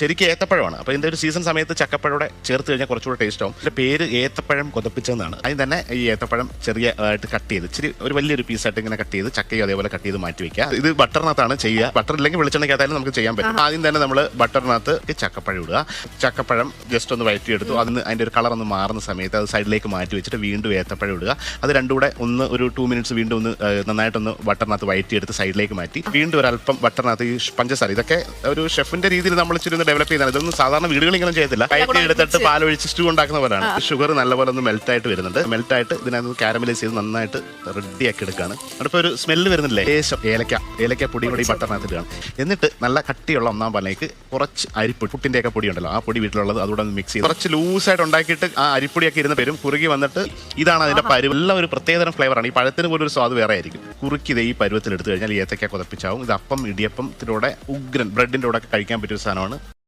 ശരിക്കും ഏത്തപ്പഴമാണ്. അപ്പോൾ ഇതിന്റെ ഒരു സീസൺ സമയത്ത് ചക്കപ്പഴോടെ ചേർത്ത് കഴിഞ്ഞാൽ കുറച്ചുകൂടെ ടേസ്റ്റ് ആവും. പേര് ഏത്തപ്പഴം കൊതപ്പിച്ചെന്നാണ് അതിന് തന്നെ ഈ ഏത്തപ്പഴം ചെറിയ ആയിട്ട് കട്ട് ചെയ്ത് ഇച്ചിരി ഒരു വലിയൊരു പീസായിട്ട് ഇങ്ങനെ കട്ട് ചെയ്ത് ചക്കയും അതേപോലെ കട്ട് ചെയ്ത് മാറ്റി വെക്കുക. ഇത് ബട്ടറിനകത്താണ് ചെയ്യുക. ബട്ടർ ഇല്ലെങ്കിൽ വെളിച്ചെണ്ണയ്ക്കകത്തായാലും നമുക്ക് ചെയ്യാൻ പറ്റും. ആദ്യം തന്നെ നമ്മൾ ബട്ടറിനകത്ത് ചക്കപ്പഴം ഇടുക. ചക്കപ്പഴം ജസ്റ്റ് ഒന്ന് വഴറ്റിയെടുത്തു അതിന് അതിന്റെ ഒരു കളർ ഒന്ന് മാറുന്ന സമയത്ത് അത് സൈഡിലേക്ക് മാറ്റി വെച്ചിട്ട് വീണ്ടും ഏത്തപ്പഴം ഇടുക. അത് രണ്ടും കൂടെ ഒന്ന് ഒരു ടു മിനിറ്റ്സ് വീണ്ടും ഒന്ന് നന്നായിട്ടൊന്ന് ബട്ടറിനകത്ത് വഴറ്റിയെടുത്ത് സൈഡിലേക്ക് മാറ്റി. വീണ്ടും ഒരു അല്പം ബട്ടറിനകത്ത് ഈ പഞ്ചസാര ഇതൊക്കെ ഒരു ഷെഫിന്റെ രീതിയിൽ നമ്മൾ ഇച്ചിരി ഡെവലപ്പ് ചെയ്താണ്. ഇതൊന്നും സാധാരണ വീടുകളിൽ ഇങ്ങനെ ചെയ്യത്തില്ല. കയറ്റി എടുത്തിട്ട് പാൽ ഒഴിച്ച് സ്റ്റൂ ഉണ്ടാക്കുന്ന പോലെയാണ് ഷുഗർ നല്ലപോലെ ഒന്ന് മെൽറ്റ് ആയിട്ട് വരുന്നുണ്ട്. മെൽറ്റ് ആയിട്ട് ഇതിനകത്ത് കാരമലൈസ് ചെയ്ത് നന്നായിട്ട് റെഡി ആക്കി എടുക്കുകയാണ് അവിടെ ഒരു സ്മെല്ല് വരുന്നില്ലേ? ലേശം ഏലക്ക ഏലക്ക പൊടി കൂടി ബട്ടറിനകത്ത് ഇടുകയാണ് എന്നിട്ട് നല്ല കട്ടിയുള്ള ഒന്നാം പാലേക്ക് കുറച്ച് അരിപ്പൊടി പുട്ടിന്റെ ഒക്കെ പൊടി ഉണ്ടല്ലോ ആ പൊടി വീട്ടിലുള്ളത് അതുകൂടെ ഒന്ന് മിക്സ് ചെയ്ത് കുറച്ച് ലൂസായിട്ട് ഉണ്ടാക്കിയിട്ട് ആ അരിപ്പൊടിയൊക്കെ ഇരുന്ന് വരും. കുറുകി വന്നിട്ട് ഇതാണ് അതിന്റെ പരുവ്. എല്ലാം ഒരു പ്രത്യേകതരം ഫ്ലേവറാണ് ഈ പഴത്തിന് പോലും ഒരു സ്വാദ് വേറെ ആയിരിക്കും. കുറുക്കി ഇത് ഈ പരുവത്തിൽ എടുത്തു കഴിഞ്ഞാൽ ഏത്തക്ക കുതപ്പിച്ചാവും. ഇത് അപ്പം ഇടിയപ്പത്തിലൂടെ ഉഗ്രൻ ബ്രെഡിന്റെ കൂടെ കഴിക്കാൻ പറ്റിയ സാധനമാണ്.